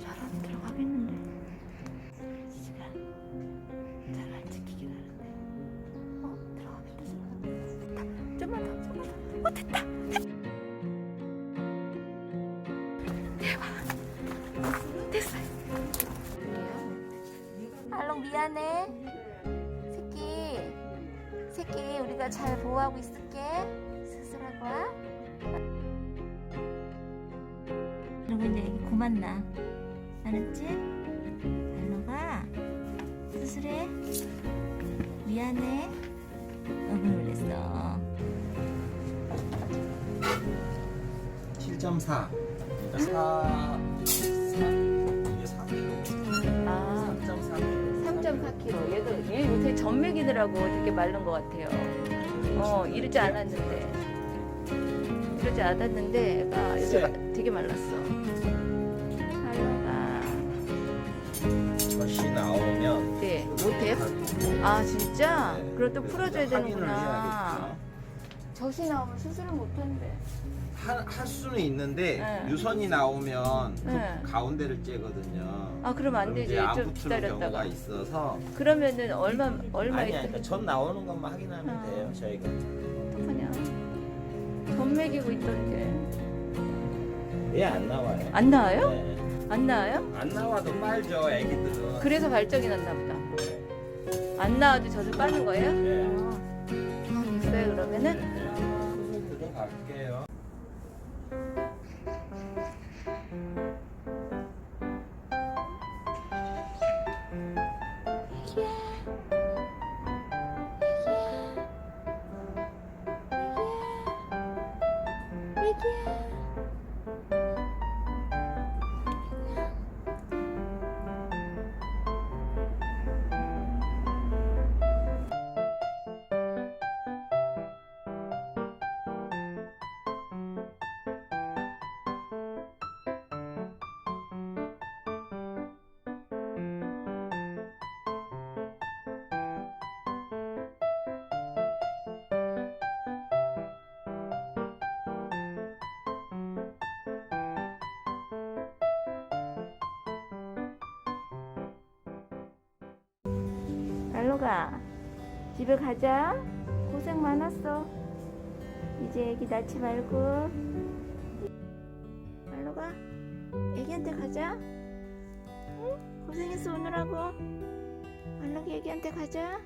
잘안 들어가겠는데? 시간 잘 안 지키긴 하는데. 어 들어가겠다 들어가겠다 좀만 더 좀만 더어 됐다! 대박. 됐어요. 알롱 미안해. 새끼. 새끼 우리가 잘 보호하고 있을게 이제 여기 고만 나 알았지? 알로가 수술해 미안해 너무 놀랬어 7.4. 그러니까 4, 이게 3kg. 아 3.4kg. 3.4kg 얘도 얘 요새 전맥이더라고 되게 마른 것 같아요 어 이러지 않았는데 이러지 않았는데 얘가 요새 마- 되게 말랐어 젖이 나오면 네 못해요? 아 진짜? 네. 그럼 또 그래서 풀어줘야 확인을 되는구나 해야겠죠. 젖이 나오면 수술을 못한대 할, 할 수는 있는데 네. 유선이 나오면 그 네. 가운데를 째거든요. 아 그럼 안 그럼 되지 이제 안 좀 붙는 경우가 기다렸다가 있어서 그러면은 얼마 얼마 아니 있다 그러니까 전 나오는 것만 확인하면 아. 돼요 저희가 전 먹이고 있던데 왜안 나와요? 안 나와요? 네. 안 나와요? 안 나와도 빨죠 애기들은. 그래서 발정이 났나 보다 안 나와도 젖을 빠는 거예요? 네. 아, 됐어요 그러면은 天。 알로가. 집에 가자. 고생 많았어. 이제 애기 낳지 말고. 알로가. 애기한테 가자. 응? 고생했어 오늘하고. 알로기 애기한테 가자.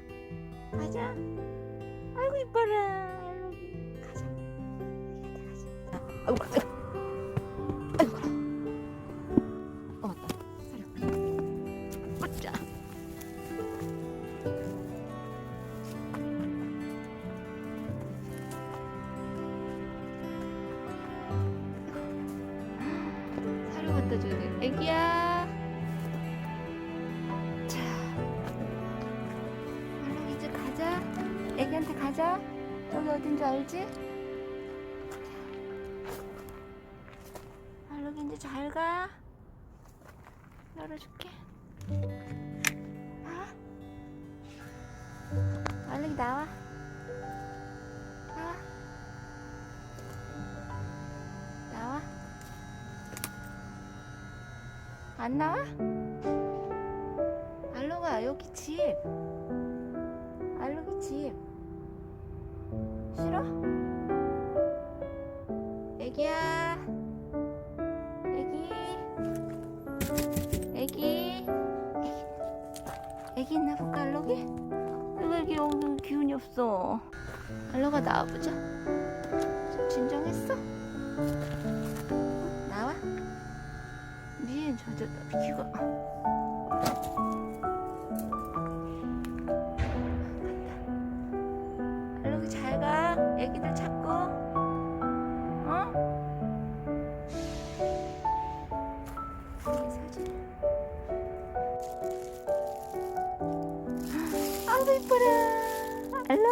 가자. 아이고 이뻐라. 알로기 가자. 애기한테 가자 애기야. 자, 얼른 이제 가자. 애기한테 가자. 여기 어딘지 알지? 알록이 이제 잘 가. 열어줄게. 아? 나와. 나와. 안 나와? 알로가 여기 집. 알로기 집. 싫어? 애기야. 애기. 애기. 애기. 있나 볼까 알로기? 아이고 애기 여기 기운이 없어. 알로가 나와보자. 좀 진정했어? 저저 비키고 알로기 잘가. 애기들 찾고. 어? 여기 사진. 아이고 이뻐라. 미미